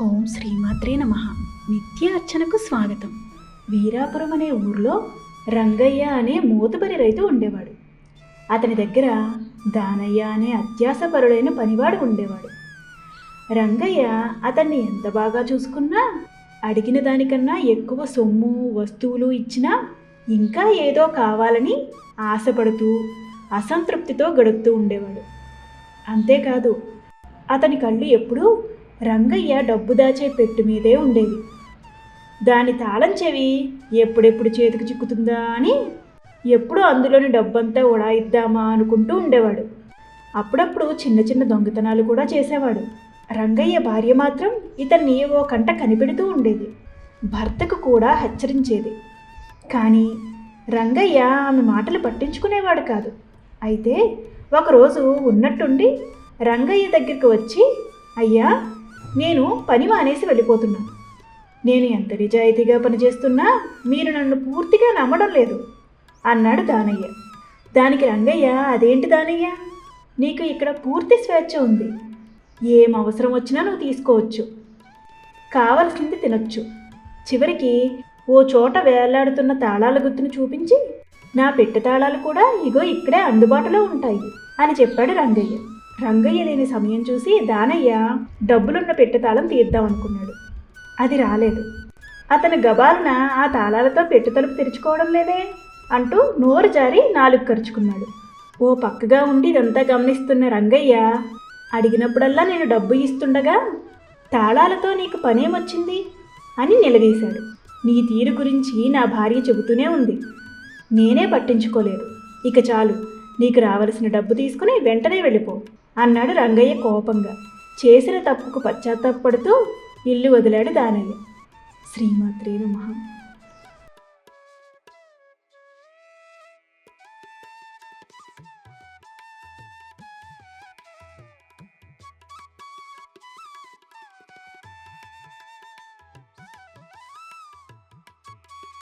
ఓం శ్రీమాత్రే నమ. నిత్య అర్చనకు స్వాగతం. వీరాపురం అనే ఊర్లో రంగయ్య అనే మూతబరి రైతు ఉండేవాడు. అతని దగ్గర దానయ్య అనే అత్యాసపరుడైన పనివాడు ఉండేవాడు. రంగయ్య అతన్ని ఎంత బాగా చూసుకున్నా అడిగిన దానికన్నా ఎక్కువ సొమ్ము వస్తువులు ఇచ్చినా ఇంకా ఏదో కావాలని ఆశపడుతూ అసంతృప్తితో గడుపుతూ ఉండేవాడు. అంతేకాదు అతని కళ్ళు ఎప్పుడూ రంగయ్య డబ్బు దాచే పెట్టు మీదే ఉండేది దాని తాళం చెవి ఎప్పుడెప్పుడు చేతికి చిక్కుతుందా అని ఎప్పుడూ అందులోని డబ్బంతా ఉడాయిద్దామా అనుకుంటూ ఉండేవాడు. అప్పుడప్పుడు చిన్న చిన్న దొంగతనాలు కూడా చేసేవాడు. రంగయ్య భార్య మాత్రం ఇతన్ని ఓ కంట కనిపెడుతూ ఉండేది. భర్తకు కూడా హెచ్చరించేది. కానీ రంగయ్య ఆమె మాటలు పట్టించుకునేవాడు కాదు. అయితే ఒకరోజు ఉన్నట్టుండి రంగయ్య దగ్గరికి వచ్చి అయ్యా నేను పని మానేసి వెళ్ళిపోతున్నాను నేను ఎంత నిజాయితీగా పనిచేస్తున్నా మీరు నన్ను పూర్తిగా నమ్మడం లేదు అన్నాడు దానయ్య. దానికి రంగయ్య అదేంటి దానయ్య? నీకు ఇక్కడ పూర్తి స్వేచ్ఛ ఉంది. ఏం అవసరం వచ్చినా నువ్వు తీసుకోవచ్చు. కావలసింది తినొచ్చు. చివరికి ఓ చోట వేలాడుతున్న తాళాల గుర్తును చూపించి నా పెట్టె తాళాలు కూడా ఇగో ఇక్కడే అందుబాటులో ఉంటాయి అని చెప్పాడు రంగయ్య. రంగయ్య లేని సమయం చూసి దానయ్య డబ్బులున్న పెట్టె తాళం తీద్దాం అనుకున్నాడు. అది రాలేదు. అతను గబాలన ఆ తాళాలతో పెట్టె తలుపు తెరుచుకోవడం లేదే అంటూ నోరు జారి నాలుగు ఖర్చుకున్నాడు ఓ పక్కగా ఉండి ఇదంతా గమనిస్తున్న రంగయ్య అడిగినప్పుడల్లా నేను డబ్బు ఇస్తుండగా తాళాలతో నీకు పనేమొచ్చింది అని నిలదీశాడు. నీ తీరు గురించి నా భార్య చెబుతూనే ఉంది. నేనే పట్టించుకోలేదు. ఇక చాలు. నీకు రావలసిన డబ్బు తీసుకుని వెంటనే వెళ్ళిపో. అన్నాడు రంగయ్య కోపంగా. చేసిన తప్పుకు పశ్చాత్తాపడుతూ ఇల్లు వదిలాడు దానయ్య శ్రీమాత్రే నమః.